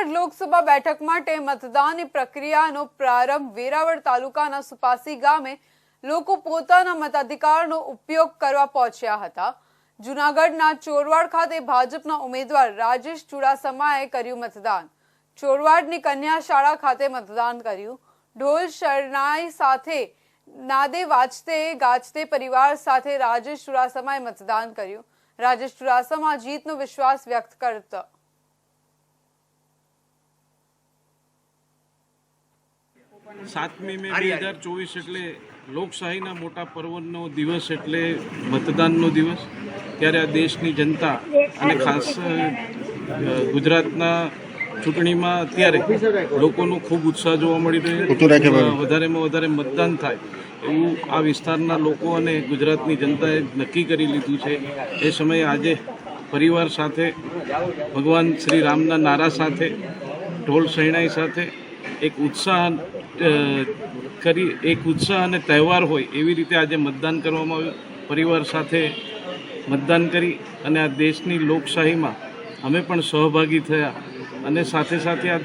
જૂનાગઢ લોકસભા બેઠક માટે મતદાનની પ્રક્રિયાનો પ્રારંભ વેરાવળ તાલુકાના સુપાસી ગામે લોકો પોતાના મતાધિકારનો ઉપયોગ કરવા પહોંચ્યા હતા. જૂનાગઢના ચોરવાડ ખાતે ભાજપના ઉમેદવાર રાજેશ ચુડાસમાએ કર્યું મતદાન. ચોરવાડની કન્યા શાળા ખાતે મતદાન કર્યું. ઢોલ શરણાઈ સાથે નાદે વાજતે ગાજતે પરિવાર સાથે રાજેશ ચુડાસમાએ મતદાન કર્યું. રાજેશ ચુડાસમા જીતનો વિશ્વાસ વ્યક્ત કરતા સાતમી મે બે હજાર ચોવીસ એટલે લોકશાહીના મોટા પર્વનો દિવસ એટલે મતદાનનો દિવસ ત્યારે આ દેશની જનતા અને ખાસ ગુજરાતના ચૂંટણીમાં અત્યારે લોકોનો ખૂબ ઉત્સાહ જોવા મળી રહ્યો છે. વધારેમાં વધારે મતદાન થાય એવું આ વિસ્તારના લોકો અને ગુજરાતની જનતાએ નક્કી કરી લીધું છે. એ સમયે આજે પરિવાર સાથે ભગવાન શ્રી રામના નારા સાથે ઢોલ શરણાઈ સાથે એક ઉત્સાહ કરી, એક ઉત્સાહ અને તહેવાર હોય એવી રીતે આજે મતદાન કરવામાં આવ્યું. પરિવાર સાથે મતદાન કરી અને આ દેશની લોકશાહીમાં અમે પણ સહભાગી થયા. અને સાથે સાથે આ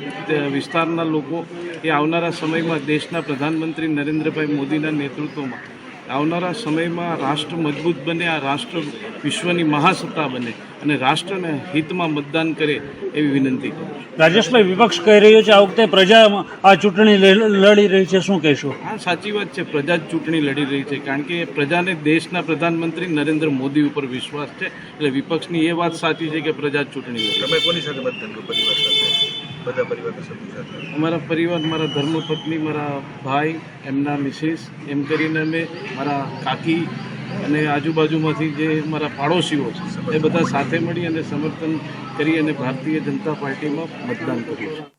વિસ્તારના લોકો એ આવનારા સમયમાં દેશના પ્રધાનમંત્રી નરેન્દ્રભાઈ મોદીના નેતૃત્વમાં આવનારા સમયમાં રાષ્ટ્ર મજબૂત બને આ રાષ્ટ્ર વિશ્વની મહાસત્તા બને અને રાષ્ટ્રના હિતમાં મતદાન કરે એવી વિનંતી કરું રાજેશભાઈ વિપક્ષ કહી રહ્યો છે આ વખતે પ્રજા આ ચૂંટણી લડી રહી છે શું કહેશો? હા સાચી વાત છે પ્રજા જ ચૂંટણી લડી રહી છે કારણ કે પ્રજાને દેશના પ્રધાનમંત્રી નરેન્દ્ર મોદી ઉપર વિશ્વાસ છે. એટલે વિપક્ષની એ વાત સાચી છે કે પ્રજા જ ચૂંટણી લડી. તમે કોની સાથે મતદાન કર્યું પરિવાર સાથે? બધા પરિવારના અમારા પરિવાર, મારા ધર્મપત્ની, મારા ભાઈ, એમના મિસિસ, એમ કરીને અમે મારા કાકી અને આજુબાજુમાંથી જે મારા પાડોશીઓ છે, એ બધા સાથે મળી અને સમર્થન કરી અને ભારતીય જનતા પાર્ટીમાં મતદાન કર્યું છે.